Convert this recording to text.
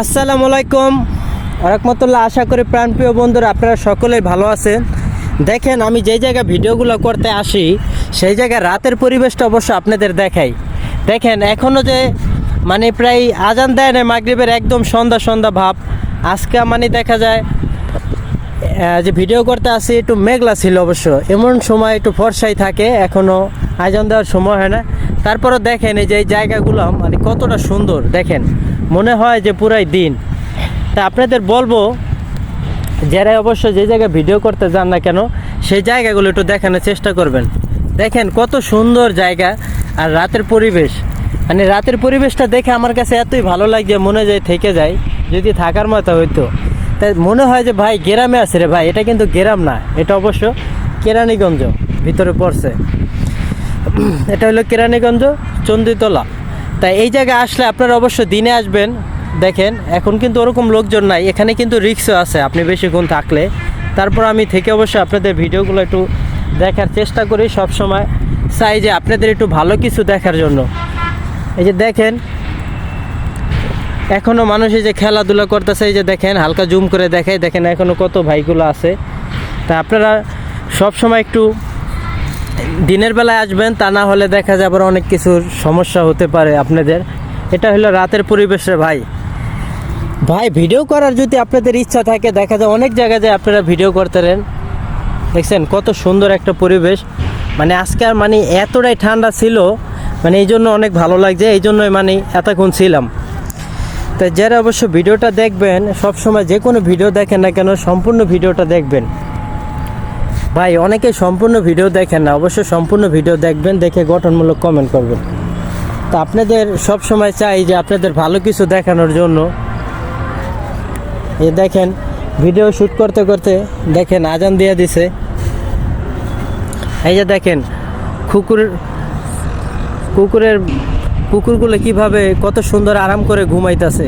আসসালামু আলাইকুম। রহমতুল্লাহ আশা করি প্রাণপ্রিয় বন্ধুরা, আপনারা সকলেই ভালো আছেন। দেখেন, আমি যেই জায়গায় ভিডিওগুলো করতে আসি, সেই জায়গায় রাতের পরিবেশটা অবশ্য আপনাদের দেখাই। দেখেন এখনও যে মানে প্রায় আজান দেয় না মাগরিবের একদম সন্ধ্যা সন্ধ্যা ভাব। আজকে মানে দেখা যায় যে ভিডিও করতে আসি, একটু মেঘলা ছিল অবশ্য। এমন সময় একটু ফর্সাই থাকে এখনও আজান দেওয়ার সময় হয় না। তারপরও দেখেন এই যে এই জায়গাগুলো মানে কতটা সুন্দর, দেখেন। মনে হয় যে পুরাই দিন। তা আপনাদের বলব যারা অবশ্য যে জায়গায় ভিডিও করতে যান না কেন, সেই জায়গাগুলো একটু দেখানোর চেষ্টা করবেন। দেখেন কত সুন্দর জায়গা আর রাতের পরিবেশ। মানে রাতের পরিবেশটা দেখে আমার কাছে এতই ভালো লাগে মনে যায় থেকে যায়, যদি থাকার মতো হইতো। তাই মনে হয় যে ভাই, গ্রামে আছে রে ভাই, এটা কিন্তু গ্রাম না, এটা অবশ্য কেরানীগঞ্জ ভিতরে পড়ছে। এটা হলো কেরানীগঞ্জ চন্দিতলা তাই এই জায়গায় আসলে আপনারা অবশ্য দিনে আসবেন। দেখেন, এখন কিন্তু ওরকম লোকজন নাই। এখানে কিন্তু রিক্সও আছে, আপনি বেশিক্ষণ থাকলে। তারপর আমি থেকে অবশ্য আপনাদের ভিডিওগুলো একটু দেখার চেষ্টা করি সব সময় চাই যে আপনাদের একটু ভালো কিছু দেখার জন্য। এই যে দেখেন এখনও মানুষ এই যে খেলাধুলা করতেছে। এই যে দেখেন, হালকা জুম করে দেখাই। দেখেন এখনও কত ভাইগুলো আছে। তা আপনারা সব সময় একটু দিনের বেলায় আসবেন, তা না হলে দেখা যাবে অনেক কিছুর সমস্যা হতে পারে আপনাদের। এটা হলো রাতের পরিবেশে ভাই। ভাই ভিডিও করার যদি আপনাদের ইচ্ছা থাকে, দেখা যায় অনেক জায়গায় যায় আপনারা ভিডিও করতেন দেখছেন, কত সুন্দর একটা পরিবেশ। মানে আজকে মানে এতটাই ঠান্ডা ছিল মানে এই জন্য অনেক ভালো লাগছে, এই জন্যই মানে এতক্ষণ ছিলাম। তো যারা অবশ্য ভিডিওটা দেখবেন সব সময় যে কোনো ভিডিও দেখেন না কেন, সম্পূর্ণ ভিডিওটা দেখবেন। ভাই, অনেকে সম্পূর্ণ ভিডিও দেখেন না অবশ্য সম্পূর্ণ ভিডিও দেখবেন, দেখে গঠনমূলক কমেন্ট করবেন। তো আপনাদের সব সময় চাই যে আপনাদের ভালো কিছু দেখানোর জন্য। এ দেখেন, ভিডিও শ্যুট করতে করতে দেখেন আজান দিয়ে দিছে। এই যে দেখেন, কুকুর, কুকুরের, কুকুরগুলো কীভাবে কত সুন্দর আরাম করে ঘুমাইতেছে।